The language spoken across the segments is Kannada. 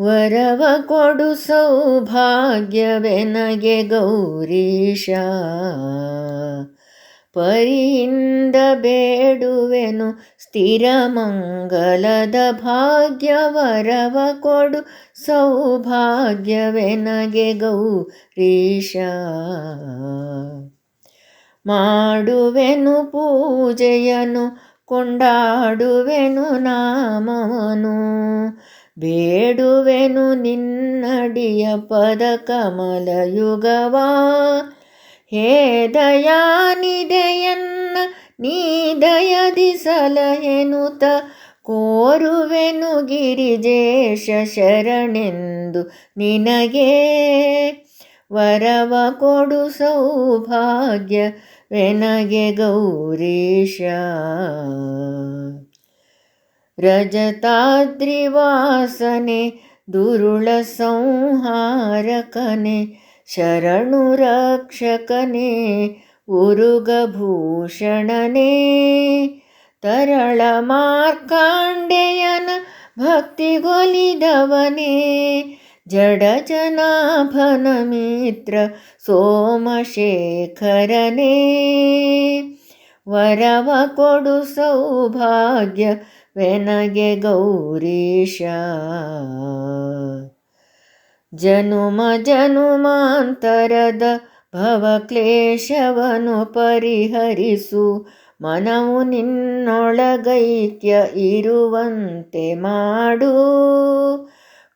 ವರವ ಕೊಡು ಸೌಭಾಗ್ಯವೆನಗೆ ಗೌರೀಶ. ಪರಿಯಿಂದ ಬೇಡುವೆನು ಸ್ಥಿರ ಮಂಗಲದ ಭಾಗ್ಯ, ವರವ ಕೊಡು ಸೌಭಾಗ್ಯವೆನಗೆ ಗೌರೀಶ. ಮಾಡುವೆನು ಪೂಜೆಯನು ಕೊಂಡಾಡುವೆನು ನಾಮವನು. ಬೇಡುವೆನು ನಿನ್ನಡಿಯ ಪದ ಕಮಲ ಯುಗವಾ ಹೇ ದಯಾನಿದೆಯನ್ನ ನೀ ದಯದಿ ಸಲಹೆನುತ ಕೋರುವೆನು ಗಿರಿಜೇಶ ಶರಣೆಂದು ನಿನಗೆ. ವರವ ಕೊಡು ಸೌಭಾಗ್ಯ, ವೆನಗೆ ಗೌರೀಶ. रजताद्रिवासने दुरुळसंहारकने शरणुरक्षकने उरुगभूषणने तरलमार्काण्डयन भक्तिगोलिधवने जडजनाभनमित्र सोमशेखरने। वरवकोडुसौभाग्य ವೆನಗೆ ಗೌರೀಶ. ಜನುಮ ಜನುಮಾಂತರದ ಭವಕ್ಲೇಶವನು ಪರಿಹರಿಸು. ಮನವು ನಿನ್ನೊಳಗೈಕ್ಯ ಇರುವಂತೆ ಮಾಡು.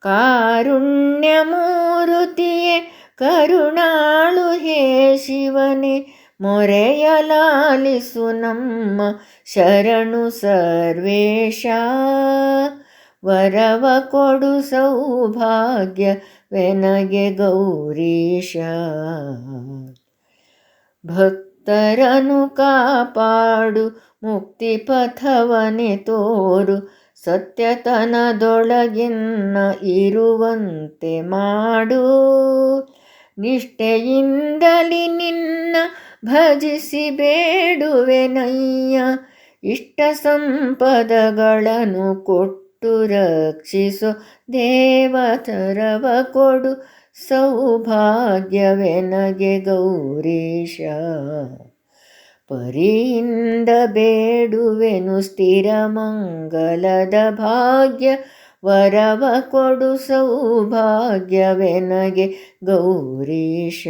ಕಾರುಣ್ಯಮೂರುತಿಯೇ ಕರುಣಾಳು ಹೇ ಶಿವನೇ ಮೊರೆಯಲಾಲಿಸು ನಮ್ಮ ಶರಣು ಸರ್ವೇಶ. ವರವ ಕೊಡು ಸೌಭಾಗ್ಯ ವೆನಗೆ ಗೌರೀಶ. ಭಕ್ತರನು ಕಾಪಾಡು, ಮುಕ್ತಿ ಪಥವನೆ ತೋರು, ಸತ್ಯತನದೊಳಗಿನ್ನ ಇರುವಂತೆ ಮಾಡು. ನಿಷ್ಠೆಯಿಂದಲಿ ನಿನ್ನ ಭಜಿಸಿ ಬೇಡುವೆನಯ್ಯ, ಇಷ್ಟ ಸಂಪದಗಳನ್ನು ಕೊಟ್ಟು ರಕ್ಷಿಸು ದೇವತರವ ಕೊಡು ಸೌಭಾಗ್ಯವೆನಗೆ ಗೌರೀಶ. ಪರಿಯಿಂದ ಬೇಡುವೆನು ಸ್ಥಿರ ಮಂಗಲದ ಭಾಗ್ಯ, ವರವ ಕೊಡು ಸೌಭಾಗ್ಯವೆನಗೆ ಗೌರೀಶ.